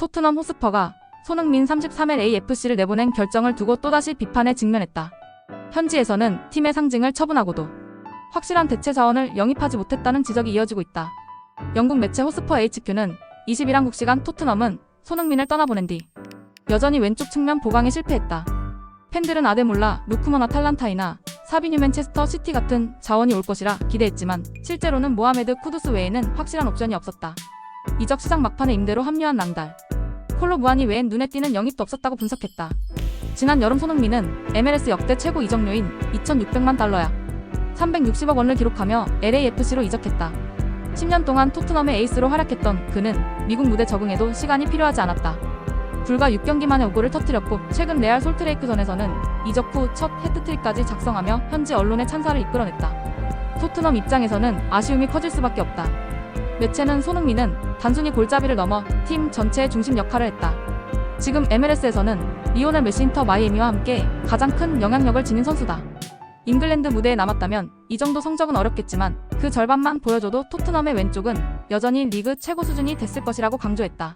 토트넘 호스퍼가 손흥민 33일 AFC를 내보낸 결정을 두고 또다시 비판에 직면했다. 현지에서는 팀의 상징을 처분하고도 확실한 대체 자원을 영입하지 못했다는 지적이 이어지고 있다. 영국 매체 호스퍼 HQ는 21한국 시간 토트넘은 손흥민을 떠나보낸 뒤 여전히 왼쪽 측면 보강에 실패했다. 팬들은 아데몰라, 루크먼 아탈란타이나 사비뉴 맨체스터 시티 같은 자원이 올 것이라 기대했지만 실제로는 모하메드 쿠두스 외에는 확실한 옵션이 없었다. 이적 시장 막판에 임대로 합류한 낭달. 콜로 무한이 외엔 눈에 띄는 영입도 없었다고 분석했다. 지난 여름 손흥민은 MLS 역대 최고 이적료인 2,600만 달러야 360억 원을 기록하며 LAFC로 이적했다. 10년 동안 토트넘의 에이스로 활약했던 그는 미국 무대 적응에도 시간이 필요하지 않았다. 불과 6경기 만에 오골을 터뜨렸고 최근 레알 솔트레이크전에서는 이적 후 첫 헤트트릭까지 작성하며 현지 언론의 찬사를 이끌어냈다. 토트넘 입장에서는 아쉬움이 커질 수밖에 없다. 매체는 손흥민은 단순히 골잡이를 넘어 팀 전체의 중심 역할을 했다. 지금 MLS에서는 리오넬 메시 인터 마이애미와 함께 가장 큰 영향력을 지닌 선수다. 잉글랜드 무대에 남았다면 이 정도 성적은 어렵겠지만 그 절반만 보여줘도 토트넘의 왼쪽은 여전히 리그 최고 수준이 됐을 것이라고 강조했다.